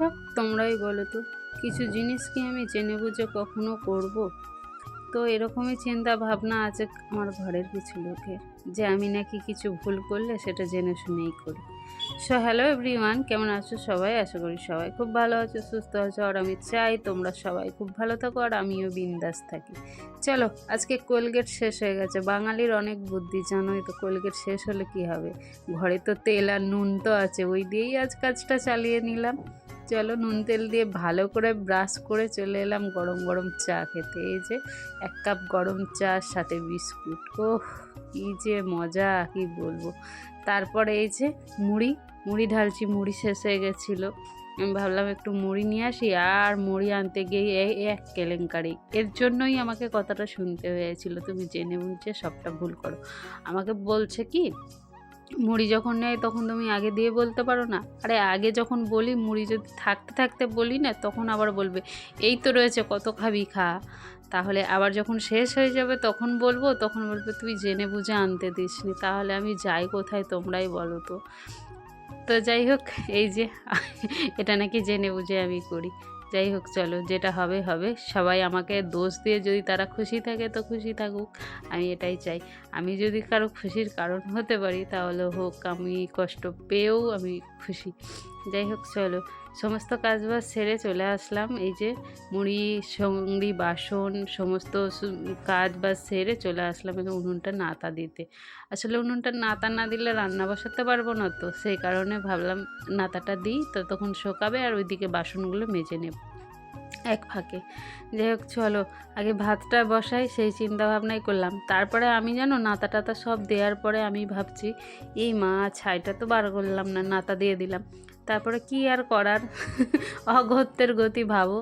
সব তোমরাই বলো তো। কিছু জিনিস কি আমি জেনে বুঝে কখনো করব? তো এরকমই চিন্তা ভাবনা আছে আমার ঘরের কিছু লোকের, যে আমি নাকি কিছু ভুল করলে সেটা জেনে শুনেই করি। সো হ্যালো এভরিওয়ান কেমন আছো সবাই? আশা করি সবাই খুব ভালো আছো, সুস্থ আছো, আর আমি চাই তোমরা সবাই খুব ভালো থাকো, আর আমিও বিন্দাস থাকি। চলো, আজকে কোলগেট শেষ হয়ে গেছে। বাঙালির অনেক বুদ্ধি, জানোই তো কোলগেট শেষ হলে কি হবে? ঘরে তো তেল আর নুন তো আছে, ওই দিয়েই আজ কাজটা চালিয়ে নিলাম। চলো নুন তেল দিয়ে ভালো করে ব্রাশ করে চলে এলাম গরম গরম চা খেতে। এই যে এক কাপ গরম চা, সাথে বিস্কুট। ও কি যে মজা, কি বলব। তারপরে এই যে মুড়ি মুড়ি ঢালছি, মুড়ি শেষ হয়ে গেছিল। আমি ভাবলাম একটু মুড়ি নিয়ে আসি, আর মুড়ি আনতে গিয়ে এক কেলেঙ্কারি। এর জন্যই আমাকে কথাটা শুনতে হয়েছিল, তুমি জেনে বুঝে সবটা ভুল করো। আমাকে বলছে কি মুড়ি যখন নেয়, তখন তুমি আগে দিয়ে বলতে পারো না? আরে, আগে যখন বলি, মুড়ি যদি থাকতে থাকতে বলি না, তখন আবার বলবে, এই তো রয়েছে, কত খাবি খা। তাহলে আবার যখন শেষ হয়ে যাবে, তখন বলব, তখন বলবে, তুই জেনে বুঝে আনতে দিসনি, তাহলে আমি যাই কোথায় তোমরাই বলো তো। তো যাই হোক, এই যে, এটা নাকি জেনে বুঝে আমি করি। যাই হোক, চলো, যেটা হবে হবে। সবাই আমাকে দোষ দিয়ে যদি তারা খুশি থাকে, তো খুশি থাকুক। আমি এটাই চাই। আমি যদি কারও খুশির কারণ হতে পারি, তাহলে হোক, আমি কষ্ট পেয়েও আমি খুশি। যাই হোক, চলো। সমস্ত কাজবাজ সেরে চলে আসলাম। এই যে মুড়ি, সঙ্গি, বাসন, সমস্ত কাজ বাজ সেরে চলে আসলাম এই উনুনটা নাতা দিতে। আসলে উনুনটা নাতা না দিলে রান্না বসাতে পারব না তো। সেই কারণে ভাবলাম নাতাটা দিই, তো তখন শোকাবে আর ওইদিকে বাসনগুলো মেজে নেব এক ফাঁকে। যাই হোক, চলো। আগে ভাতটা বসাই, সেই চিন্তা ভাবনাই করলাম। তারপরে আমি জানো নাতা টাতা সব দেওয়ার পরে আমি ভাবছি, এই মা, ছাইটা তো বার করলাম না, নাতা দিয়ে দিলাম। তারপরে কি আর করার? অগত্যের গতি ভাবো।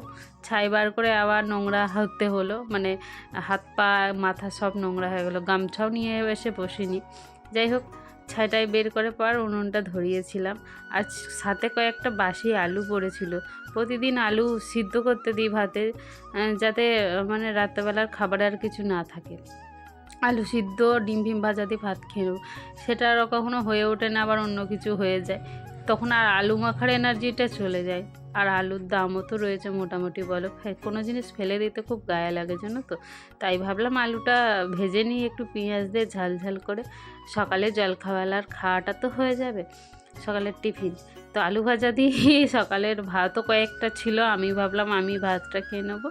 ছাই বার করে আবার নোংরা হতে হলো। মানে হাত পা, মাথা সব নোংরা হয়ে গেলো। গামছাও নিয়ে এসে বসিনি। যাই হোক, ছাইটাই বের করে পর উনুনটা ধরিয়েছিলাম। আর সাথে কয়েকটা বাসি আলু পড়েছিল। প্রতিদিন আলু সিদ্ধ করতে দিই ভাতে যাতে মানে রাত্রেবেলার খাবার আর কিছু না থাকে। আলু সিদ্ধ, ডিম ফিম ভাজা দিয়ে ভাত খেয়ে সেটা আরও কখনো হয়ে ওঠে না, আবার অন্য কিছু হয়ে যায়। তখন আর আলু মাখার এনার্জিটা চলে যায়। আর আলুর দামও তো রয়েছে মোটামুটি বলো। কোনো জিনিস ফেলে দিতে খুব গায়ে লাগে জানো তো। তাই ভাবলাম আলুটা ভেজে নিয়ে একটু পেঁয়াজ দিয়ে ঝাল ঝাল করে। সকালে জলখাওয়ালার খাওয়াটা তো হয়ে যাবে, সকালের টিফিন। তো আলু ভাজা দিয়ে সকালের ভাতও কয়েকটা ছিল, আমি ভাবলাম আমি ভাতটা খেয়ে নেব।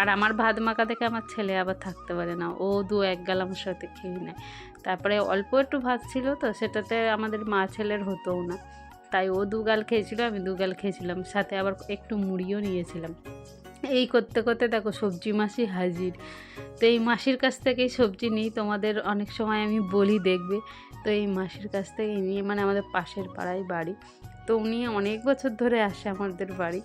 আর আমার ভাত মাখা দেখে আমার ছেলে আবার থাকতে পারে না, ও দু এক গাল আমার সাথে খেয়ে নেয়। তারপরে অল্প একটু ভাত ছিল তো, সেটাতে আমাদের মা ছেলের হতোও না। তাই ও দুগাল খেয়েছিল, আমি দুগাল খেয়েছিলাম। সাথে আবার একটু মুড়িও নিয়েছিলাম। এই করতে করতে দেখো সবজি মাসি হাজির। তো এই মাসির কাছ থেকেই সবজি নিই। তোমাদের অনেক সময় আমি বলি দেখবে। তো এই মাসির কাছ থেকে নিয়ে মানে আমাদের পাশের পাড়ায় বাড়ি। তো উনি অনেক বছর ধরে আসে আমাদের বাড়ি।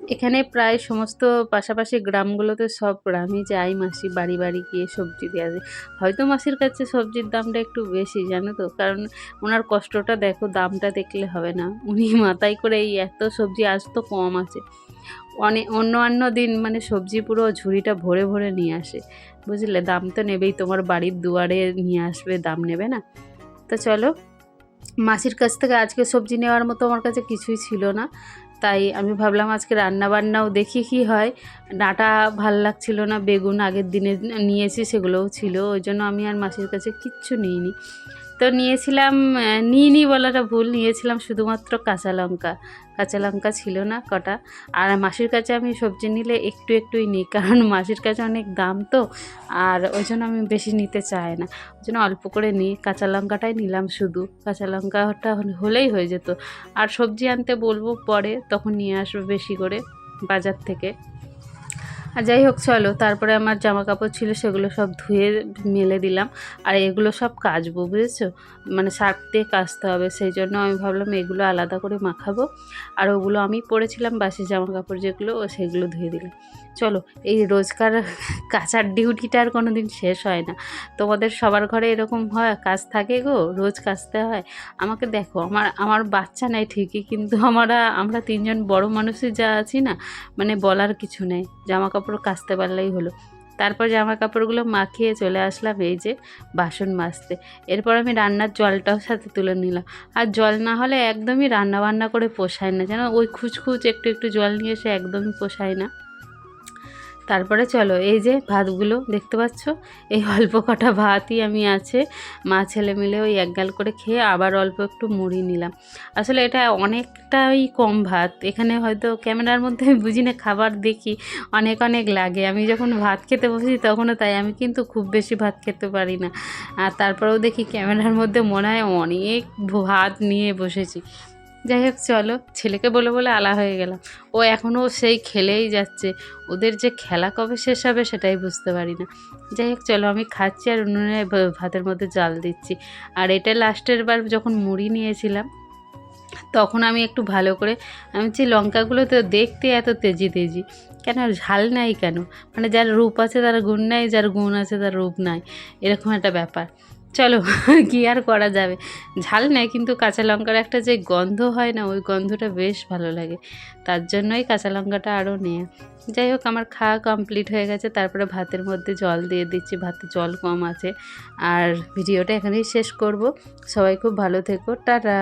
এখানে প্রায় সমস্ত পাশাপাশি গ্রামগুলোতে সব গ্রামই যাই মাসি, বাড়ি বাড়ি গিয়ে সবজি দিয়ে আসে হয়তো মাসির কাছে সবজির দামটা একটু বেশি, জানো তো? কারণ ওনার কষ্টটা দেখো, দামটা দেখলে হবে না। উনি মাথায় করে এই এত সবজি, আজ তো কম আছে। অনেক অন্য অন্য দিন মানে সবজি পুরো ঝুড়িটা ভরে ভরে নিয়ে আসে। বুঝলে? দাম তো নেবেই, তোমার বাড়ির দুয়ারে নিয়ে আসবে, দাম নেবে না? তো চলো, মাসির কাছ থেকে আজকে সবজি নেওয়ার মতো আমার কাছে কিছুই ছিল না। তাই আমি ভাবলাম আজকে রান্না বান্নাও দেখি কি হয়। ডাঁটা ভালো লাগছিল না, বেগুন আগের দিনে নিয়েছি সেগুলোও ছিল, ওই জন্য আমি আর মাসির কাছে কিচ্ছু নিইনি। তো নিয়েছিলাম নিইনি বলাটা ভুল, নিয়েছিলাম শুধুমাত্র কাঁচা লঙ্কা। কাঁচা লঙ্কা ছিল না কটা। আর মাসির কাছে আমি সবজি নিলে একটু একটুই নিই, কারণ মাসির কাছে অনেক দাম তো, আর ওই জন্য আমি বেশি নিতে চাই না। ওই জন্য অল্প করে নিই, কাঁচা লঙ্কাটাই নিলাম শুধু। কাঁচা লঙ্কাটা হলেই হয়ে যেত। আর সবজি আনতে বলব পরে, তখন নিয়ে আসব বেশি করে বাজার থেকে। আর যাই হোক, চলো। তারপরে আমার জামা কাপড় ছিল, সেগুলো সব ধুয়ে মেলে দিলাম। আর এগুলো সব কাচবো, বুঝেছ? মানে সার্ফ দিয়ে কাচতে হবে, সেই জন্য আমি ভাবলাম এগুলো আলাদা করে মাখাবো। আর ওগুলো আমি পরেছিলাম, বাসি জামা কাপড় যেগুলো, ও সেগুলো ধুয়ে দিলাম। চলো, এই রোজকার কাচার ডিউটিটা আর কোনো দিন শেষ হয় না। তোমাদের সবার ঘরে এরকম হয়, কাজ থাকে গো, রোজ কাচতে হয়। আমাকে দেখো, আমার আমার বাচ্চা নাই ঠিকই, কিন্তু আমরা আমরা তিনজন বড় মানুষই যা আছি না মানে বলার কিছু নেই। জামা কাপড় কাচতে পারলেই হলো। তারপর জামা কাপড়গুলো মাখিয়ে চলে আসলাম এই যে বাসন মাজতে। এরপর আমি রান্নার জলটাও সাথে তুলে নিলাম। আর জল না হলে একদমই রান্না বান্না করে পোষায় না। যেন ওই খুচখুচ একটু একটু জল নিয়ে এসে একদমই পোষায় না। তারপরে চলো, এই যে ভাতগুলো দেখতে পাচ্ছ? এই অল্প কটা ভাতই আমি আছে। মা ছেলে মিলে ওই এক গাল করে খেয়ে আবার অল্প একটু মুড়ি নিলাম। আসলে এটা অনেকটাই কম ভাত। এখানে হয়তো ক্যামেরার মধ্যে আমি বুঝি না, খাবার দেখি, অনেক অনেক লাগে। আমি যখন ভাত খেতে বসি তখনও তাই, আমি কিন্তু খুব বেশি ভাত খেতে পারি না। আর তারপরেও দেখি ক্যামেরার মধ্যে মনে হয় অনেক ভাত নিয়ে বসেছি। যাই হোক, চলো। ছেলেকে বলে বলে আলা হয়ে গেলাম। ও এখনও সেই খেলেই যাচ্ছে। ওদের যে খেলা কবে শেষ হবে সেটাই বুঝতে পারি না। যাই হোক, চলো, আমি খাচ্ছি আর উনুনে ভাতের মধ্যে জাল দিচ্ছি। আর এটা লাস্টের বার যখন মুড়ি নিয়েছিলাম, তখন আমি একটু ভালো করে, আমি যে লঙ্কাগুলো তো দেখতে এত তেজি তেজি, কেন ঝাল নাই কেন? মানে যার রূপ আছে তার গুণ নাই, যার গুণ আছে তার রূপ নাই। এরকম একটা ব্যাপার। চলো, কি আর করা যাবে? ঝাল নেয়, কিন্তু কাঁচা লঙ্কার একটা যে গন্ধ হয় না, ওই গন্ধটা বেশ ভালো লাগে। তার জন্যই কাঁচা লঙ্কাটা আরও নেয়। যাই হোক, আমার খাওয়া কমপ্লিট হয়ে গেছে। তারপরে ভাতের মধ্যে জল দিয়ে দিচ্ছি, ভাতে জল কম আছে। আর ভিডিওটা এখানেই শেষ করব। সবাই খুব ভালো থেকো, টাটা!